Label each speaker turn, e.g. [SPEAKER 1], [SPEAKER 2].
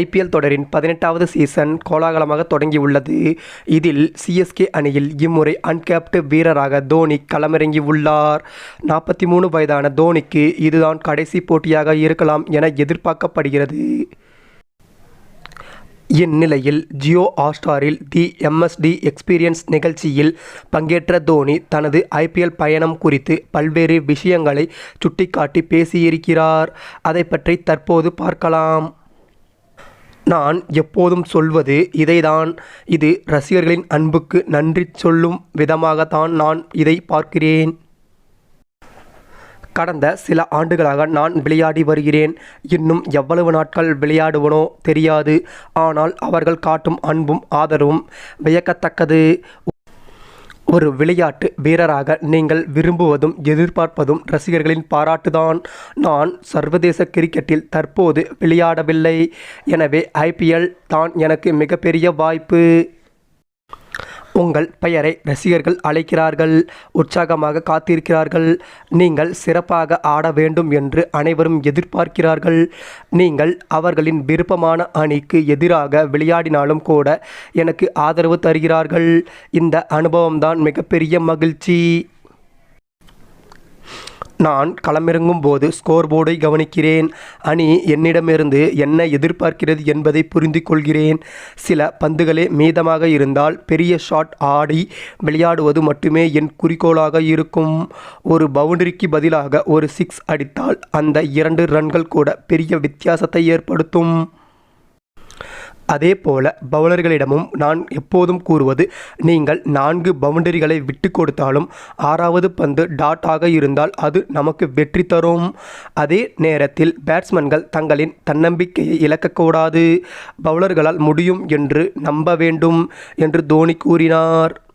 [SPEAKER 1] IPL தொடரின் பதினெட்டாவது season கோலாகலமாக தொடங்கியுள்ளது. இதில் சிஎஸ்கே அணியில் இம்முறை அன்கேப்டு வீரராக தோனி களமிறங்கி உள்ளார். நாற்பத்தி மூணு வயதான தோனிக்கு இதுதான் கடைசி போட்டியாக இருக்கலாம் என எதிர்பார்க்கப்படுகிறது. இந்நிலையில் ஜியோ ஹாட்ஸ்டாரில் தி எம்எஸ்டி எக்ஸ்பீரியன்ஸ் நிகழ்ச்சியில் பங்கேற்ற தோனி தனது ஐபிஎல் பயணம் குறித்து பல்வேறு விஷயங்களை சுட்டிக்காட்டி பேசியிருக்கிறார். அதை பற்றி தற்போது பார்க்கலாம். நான் எப்போதும் சொல்வது இதைதான். இது ரசிகர்களின் அன்புக்கு நன்றி சொல்லும் விதமாகத்தான் நான் இதை பார்க்கிறேன். கடந்த சில ஆண்டுகளாக நான் விளையாடி வருகிறேன். இன்னும் எவ்வளவு நாட்கள் விளையாடுவனோ தெரியாது. ஆனால் அவர்கள் காட்டும் அன்பும் ஆதரவும் வியக்கத்தக்கது. ஒரு விளையாட்டு வீரராக நீங்கள் விரும்புவதும் எதிர்பார்ப்பதும் ரசிகர்களின் பாராட்டுதான். நான் சர்வதேச கிரிக்கெட்டில் தற்போது விளையாடவில்லை. எனவே ஐபிஎல் தான் எனக்கு மிகப்பெரிய வாய்ப்பு. உங்கள் பெயரை ரசிகர்கள் அழைக்கிறார்கள் உற்சாகமாக காத்திருக்கிறார்கள். நீங்கள் சிறப்பாக ஆட வேண்டும் என்று அனைவரும் எதிர்பார்க்கிறார்கள். நீங்கள் அவர்களின் விருப்பமான அணிக்கு எதிராக விளையாடினாலும் கூட எனக்கு ஆதரவு தருகிறார்கள். இந்த அனுபவம்தான் மிகப்பெரிய மகிழ்ச்சி. நான் களமிறங்கும் போது ஸ்கோர் போர்டை கவனிக்கிறேன். அணி என்னிடமிருந்து என்ன எதிர்பார்க்கிறது என்பதை புரிந்து கொள்கிறேன் சில பந்துகளே மீதமாக இருந்தால் பெரிய ஷாட் ஆடி விளையாடுவது மட்டுமே என் குறிக்கோளாக இருக்கும். ஒரு பவுண்டரிக்கு பதிலாக ஒரு சிக்ஸ் அடித்தால் அந்த இரண்டு ரன்கள் கூட பெரிய வித்தியாசத்தை ஏற்படுத்தும். அதே போல பவுலர்களிடமும் நான் எப்போதும் கூறுவது நீங்கள் நான்கு பவுண்டரிகளை விட்டு கொடுத்தாலும் ஆறாவது பந்து டாட் ஆக இருந்தால் அது நமக்கு வெற்றி தரும். அதே நேரத்தில் பேட்ஸ்மேன்கள் தங்களின் தன்னம்பிக்கையை இழக்கக்கூடாது பவுலர்களால் முடியும் என்று நம்ப வேண்டும் என்று தோனி கூறினார்.